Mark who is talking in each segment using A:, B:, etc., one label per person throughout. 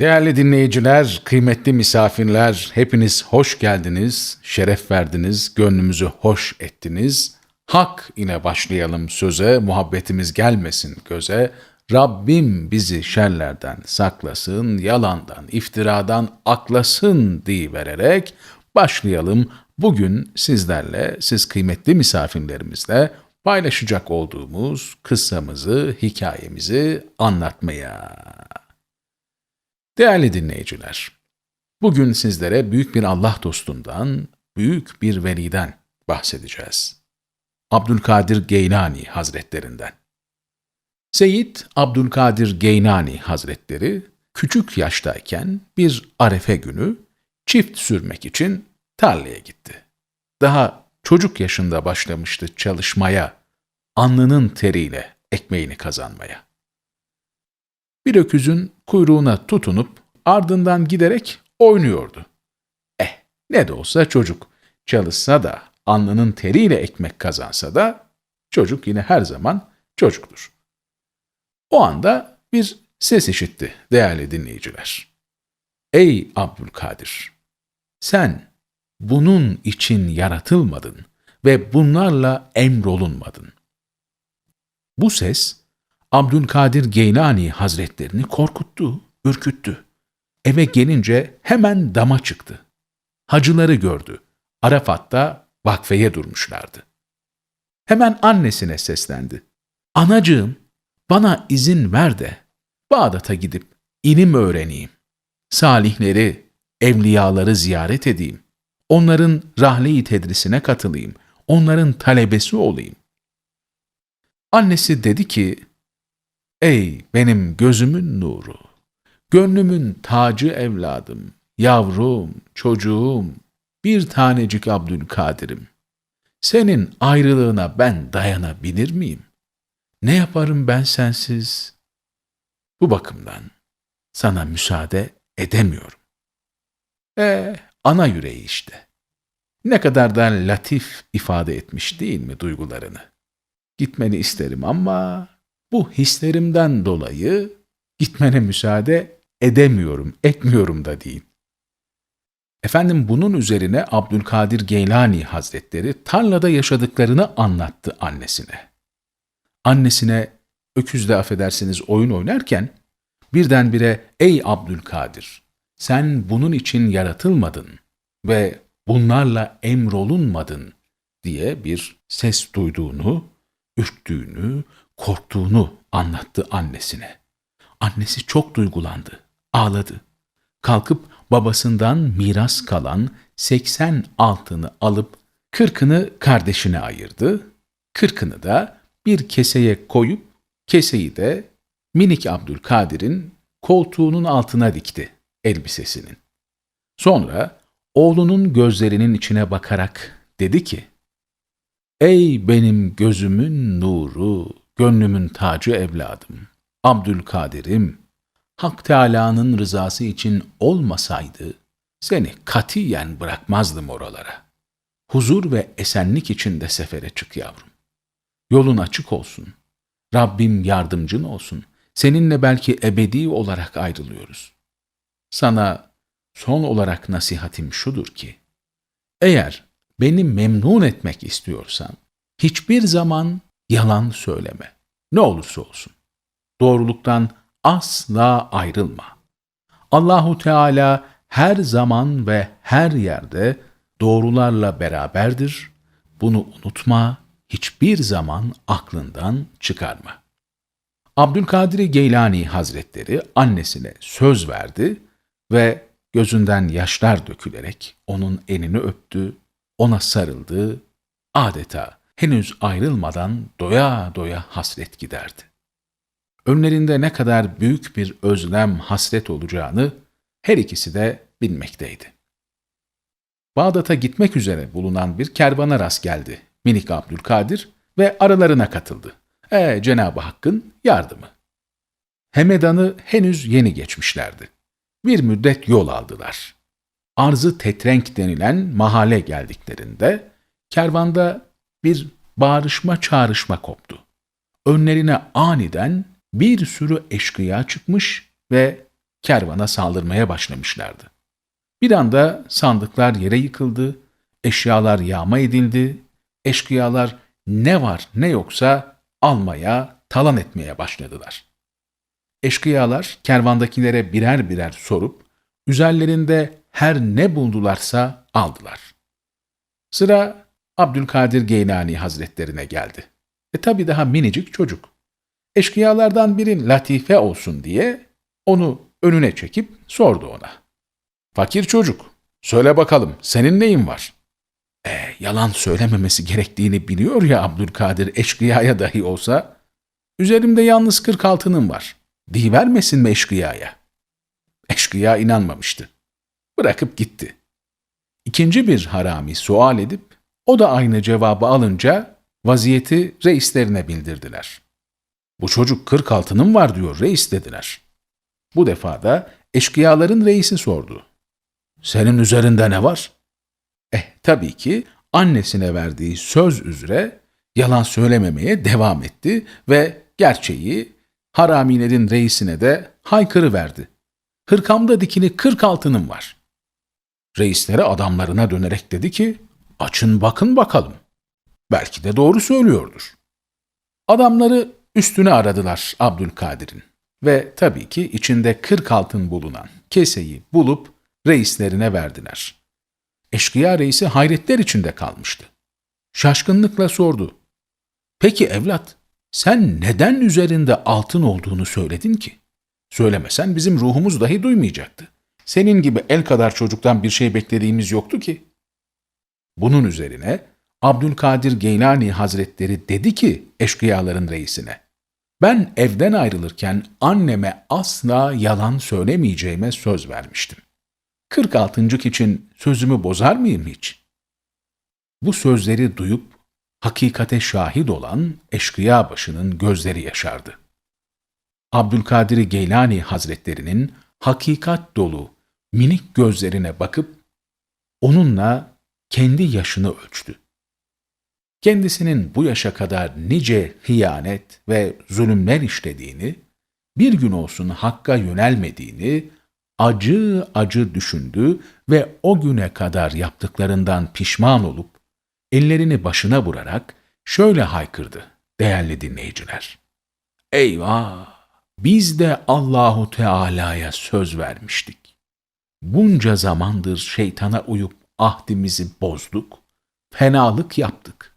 A: Değerli dinleyiciler, kıymetli misafirler, hepiniz hoş geldiniz, şeref verdiniz, gönlümüzü hoş ettiniz. Hak ile başlayalım söze, muhabbetimiz gelmesin göze. Rabbim bizi şerlerden saklasın, yalandan, iftiradan aklasın vererek başlayalım. Bugün sizlerle, siz kıymetli misafirlerimizle paylaşacak olduğumuz kıssamızı, hikayemizi anlatmaya. Değerli dinleyiciler, bugün sizlere büyük bir Allah dostundan, büyük bir veliden bahsedeceğiz. Abdülkadir Geylani Hazretlerinden. Seyyid Abdülkadir Geynani Hazretleri küçük yaştayken bir arefe günü çift sürmek için tarlaya gitti. Daha çocuk yaşında başlamıştı çalışmaya, alnının teriyle ekmeğini kazanmaya. Bir öküzün kuyruğuna tutunup ardından giderek oynuyordu. Eh, ne de olsa çocuk. Çalışsa da, alnının teriyle ekmek kazansa da, çocuk yine her zaman çocuktur. O anda bir ses işitti değerli dinleyiciler. Ey Abdülkadir! Sen bunun için yaratılmadın ve bunlarla emrolunmadın. Bu ses, Abdülkadir Geylani Hazretlerini korkuttu, ürküttü. Eve gelince hemen dama çıktı. Hacıları gördü. Arafat'ta vakfeye durmuşlardı. Hemen annesine seslendi. Anacığım, bana izin ver de Bağdat'a gidip ilim öğreneyim. Salihleri, evliyaları ziyaret edeyim. Onların rahle-i tedrisine katılayım. Onların talebesi olayım. Annesi dedi ki, Ey benim gözümün nuru, gönlümün tacı evladım, yavrum, çocuğum, bir tanecik Abdülkadir'im. Senin ayrılığına ben dayanabilir miyim? Ne yaparım ben sensiz? Bu bakımdan sana müsaade edemiyorum. E ana yüreği işte. Ne kadar da latif ifade etmiş değil mi duygularını? Gitmeni isterim ama bu hislerimden dolayı gitmene müsaade edemiyorum, etmiyorum da değil. Efendim bunun üzerine Abdülkadir Geylani Hazretleri tarlada yaşadıklarını anlattı annesine. Annesine öküzle affedersiniz oyun oynarken birdenbire ''Ey Abdülkadir, sen bunun için yaratılmadın ve bunlarla emrolunmadın.'' diye bir ses duyduğunu, ürktüğünü, korktuğunu anlattı annesine. Annesi çok duygulandı, ağladı. Kalkıp babasından miras kalan 80 altını alıp kırkını kardeşine ayırdı, kırkını da bir keseye koyup keseyi de minik Abdülkadir'in koltuğunun altına dikti elbisesinin. Sonra oğlunun gözlerinin içine bakarak dedi ki, Ey benim gözümün nuru, gönlümün tacı evladım, Abdülkadir'im, Hak Teâlâ'nın rızası için olmasaydı, seni katiyen bırakmazdım oralara. Huzur ve esenlik içinde sefere çık yavrum. Yolun açık olsun. Rabbim yardımcın olsun. Seninle belki ebedi olarak ayrılıyoruz. Sana son olarak nasihatim şudur ki, eğer beni memnun etmek istiyorsan, hiçbir zaman yalan söyleme. Ne olursa olsun. Doğruluktan asla ayrılma. Allahu Teala her zaman ve her yerde doğrularla beraberdir. Bunu unutma, hiçbir zaman aklından çıkarma. Abdülkadir Geylani Hazretleri annesine söz verdi ve gözünden yaşlar dökülerek onun elini öptü, ona sarıldı, adeta henüz ayrılmadan doya doya hasret giderdi. Önlerinde ne kadar büyük bir özlem, hasret olacağını her ikisi de bilmekteydi. Bağdat'a gitmek üzere bulunan bir kervana rast geldi minik Abdülkadir ve aralarına katıldı. E Cenab-ı Hakk'ın yardımı. Hemedan'ı henüz yeni geçmişlerdi. Bir müddet yol aldılar. Arzı Tetrenk denilen mahalle geldiklerinde kervanda bir bağrışma çağrışma koptu. Önlerine aniden bir sürü eşkıya çıkmış ve kervana saldırmaya başlamışlardı. Bir anda sandıklar yere yıkıldı, eşyalar yağma edildi, eşkıyalar ne var ne yoksa almaya, talan etmeye başladılar. Eşkıyalar kervandakilere birer birer sorup, üzerlerinde her ne buldularsa aldılar. Sıra Abdülkadir Geylani Hazretlerine geldi. E tabi daha minicik çocuk. Eşkıyalardan biri latife olsun diye onu önüne çekip sordu ona. Fakir çocuk, söyle bakalım senin neyin var? E, yalan söylememesi gerektiğini biliyor ya Abdülkadir eşkıyaya dahi olsa. Üzerimde yalnız kırk altının var. Diyivermesin mi eşkıyaya? Eşkıya inanmamıştı. Bırakıp gitti. İkinci bir harami sual edip, o da aynı cevabı alınca vaziyeti reislerine bildirdiler. Bu çocuk kırk altının var diyor reis dediler. Bu defa da eşkıyaların reisi sordu. Senin üzerinde ne var? Eh tabii ki annesine verdiği söz üzere yalan söylememeye devam etti ve gerçeği haramilerin reisine de haykırıverdi. Hırkamda dikili kırk altınım var. Reislere adamlarına dönerek dedi ki, açın bakın bakalım. Belki de doğru söylüyordur. Adamları üstüne aradılar Abdülkadir'in ve tabii ki içinde kırk altın bulunan keseyi bulup reislerine verdiler. Eşkıya reisi hayretler içinde kalmıştı. Şaşkınlıkla sordu. Peki evlat, sen neden üzerinde altın olduğunu söyledin ki? Söylemesen bizim ruhumuz dahi duymayacaktı. Senin gibi el kadar çocuktan bir şey beklediğimiz yoktu ki. Bunun üzerine Abdülkadir Geylani Hazretleri dedi ki eşkıyaların reisine, ben evden ayrılırken anneme asla yalan söylemeyeceğime söz vermiştim. 46. için sözümü bozar mıyım hiç? Bu sözleri duyup hakikate şahit olan eşkıya başının gözleri yaşardı. Abdülkadir Geylani Hazretlerinin hakikat dolu minik gözlerine bakıp onunla kendi yaşını ölçtü. Kendisinin bu yaşa kadar nice hıyanet ve zulümler işlediğini, bir gün olsun hakka yönelmediğini acı acı düşündü ve o güne kadar yaptıklarından pişman olup ellerini başına vurarak şöyle haykırdı değerli dinleyiciler. Eyvah! Biz de Allahu Teala'ya söz vermiştik. Bunca zamandır şeytana uyup ahdimizi bozduk, fenalık yaptık.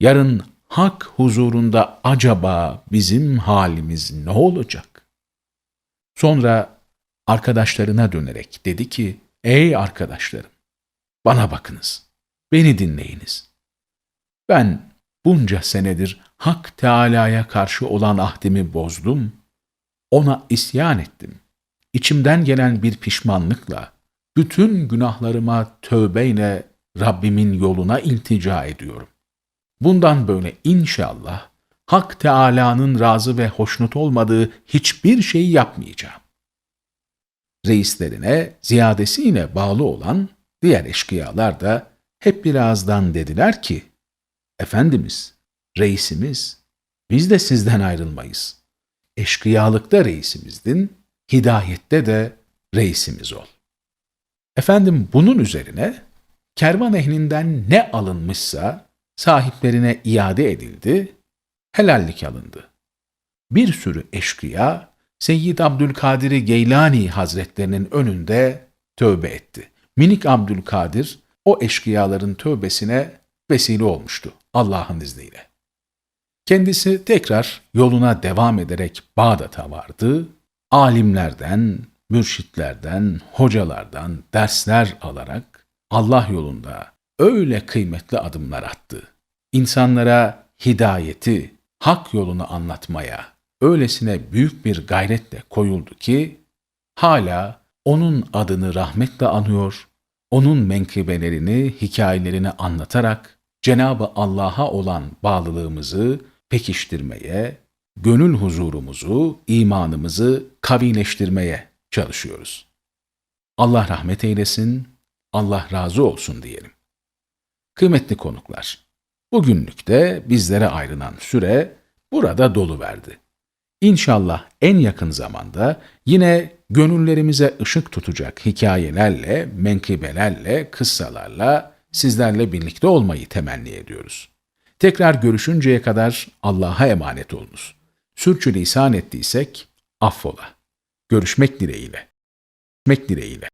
A: Yarın hak huzurunda acaba bizim halimiz ne olacak? Sonra arkadaşlarına dönerek dedi ki, Ey arkadaşlarım, bana bakınız, beni dinleyiniz. Ben bunca senedir Hak Teala'ya karşı olan ahdimi bozdum, ona isyan ettim. İçimden gelen bir pişmanlıkla, bütün günahlarıma tövbeyle Rabbimin yoluna iltica ediyorum. Bundan böyle inşallah Hak Teala'nın razı ve hoşnut olmadığı hiçbir şeyi yapmayacağım. Reislerine ziyadesiyle bağlı olan diğer eşkıyalar da hep birazdan dediler ki, Efendimiz, reisimiz, biz de sizden ayrılmayız. Eşkıyalıkta reisimizdin, hidayette de reisimiz ol. Efendim bunun üzerine kervan ehlinden ne alınmışsa sahiplerine iade edildi, helallik alındı. Bir sürü eşkıya Seyyid Abdülkadir Geylani Hazretlerinin önünde tövbe etti. Minik Abdülkadir o eşkıyaların tövbesine vesile olmuştu Allah'ın izniyle. Kendisi tekrar yoluna devam ederek Bağdat'a vardı. Alimlerden, mürşitlerden, hocalardan dersler alarak Allah yolunda öyle kıymetli adımlar attı. İnsanlara hidayeti, hak yolunu anlatmaya öylesine büyük bir gayretle koyuldu ki hala onun adını rahmetle anıyor, onun menkıbelerini, hikayelerini anlatarak Cenabı Allah'a olan bağlılığımızı pekiştirmeye, gönül huzurumuzu, imanımızı kavileştirmeye çalışıyoruz. Allah rahmet eylesin, Allah razı olsun diyelim. Kıymetli konuklar, bugünlük de bizlere ayrılan süre burada dolu verdi. İnşallah en yakın zamanda yine gönüllerimize ışık tutacak hikayelerle, menkıbelerle, kıssalarla sizlerle birlikte olmayı temenni ediyoruz. Tekrar görüşünceye kadar Allah'a emanet olunuz. Sürçülisan ettiysek affola. Görüşmek dileğiyle. Görüşmek dileğiyle.